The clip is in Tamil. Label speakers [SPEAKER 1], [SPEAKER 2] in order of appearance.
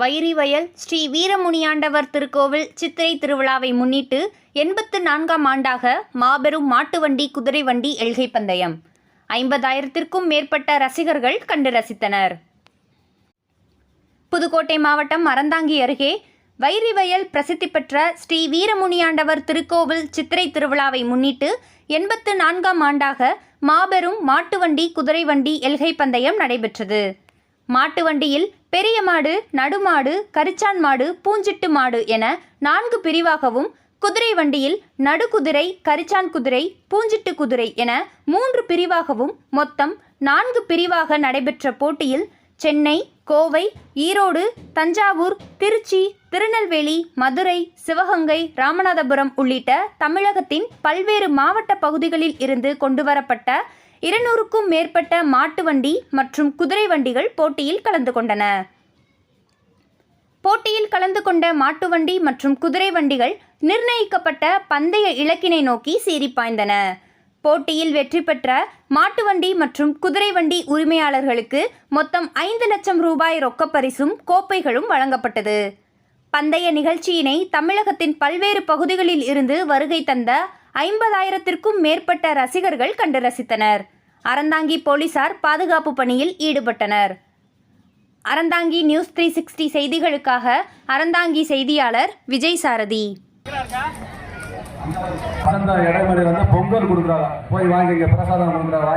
[SPEAKER 1] வைரிவயல் ஸ்ரீ வீரமுனியாண்டவர் திருக்கோவில் சித்திரை திருவிழாவை முன்னிட்டு எண்பத்து நான்காம் ஆண்டாக மாபெரும் மாட்டு வண்டி குதிரை வண்டி எல்கை பந்தயம். ஐம்பதாயிரத்திற்கும் மேற்பட்ட ரசிகர்கள் கண்டு ரசித்தனர். புதுக்கோட்டை மாவட்டம் அறந்தாங்கி அருகே வைரிவயல் பிரசித்தி பெற்ற ஸ்ரீ வீரமுனியாண்டவர் திருக்கோவில் சித்திரை திருவிழாவை முன்னிட்டு எண்பத்து நான்காம் ஆண்டாக மாபெரும் மாட்டு வண்டி குதிரை வண்டி எல்கை பந்தயம் நடைபெற்றது. மாட்டு வண்டியில் பெரிய மாடு நடுமாடு கரிச்சான் மாடு பூஞ்சிட்டு மாடு என நான்கு பிரிவாகவும் குதிரை வண்டியில் நடுக்குதிரை கரிச்சான் குதிரை பூஞ்சிட்டு குதிரை என மூன்று பிரிவாகவும் மொத்தம் நான்கு பிரிவாக நடைபெற்ற போட்டியில் சென்னை கோவை ஈரோடு தஞ்சாவூர் திருச்சி திருநெல்வேலி மதுரை சிவகங்கை ராமநாதபுரம் உள்ளிட்ட தமிழகத்தின் பல்வேறு மாவட்ட பகுதிகளில் இருந்து கொண்டுவரப்பட்ட இருநூறுக்கும் மேற்பட்ட மாட்டு வண்டி மற்றும் குதிரை வண்டிகள் போட்டியில் கலந்து கொண்டன. போட்டியில் கலந்து கொண்ட மாட்டு வண்டி மற்றும் குதிரை வண்டிகள் நிர்ணயிக்கப்பட்ட பந்தய இலக்கினை நோக்கி சீறி பாய்ந்தன. போட்டியில் வெற்றி பெற்ற மாட்டு வண்டி மற்றும் குதிரை வண்டி உரிமையாளர்களுக்கு மொத்தம் ஐந்து லட்சம் ரூபாய் ரொக்கப்பரிசும் கோப்பைகளும் வழங்கப்பட்டது. பந்தய நிகழ்ச்சியினை தமிழகத்தின் பல்வேறு பகுதிகளில் இருந்து வருகை தந்த ஐம்பதாயிரத்திற்கும் மேற்பட்ட ரசிகர்கள் கண்டு ரசித்தனர். அறந்தாங்கி போலீசார் பாதுகாப்பு பணியில் ஈடுபட்டனர். அறந்தாங்கி நியூஸ் த்ரீ சிக்ஸ்டி செய்திகளுக்காக அறந்தாங்கி செய்தியாளர் விஜய் சாரதி.
[SPEAKER 2] பொங்கல் கொடுக்குறாங்க. போய் வாங்கிங்க பிரசாதம் கொடுக்குறாங்க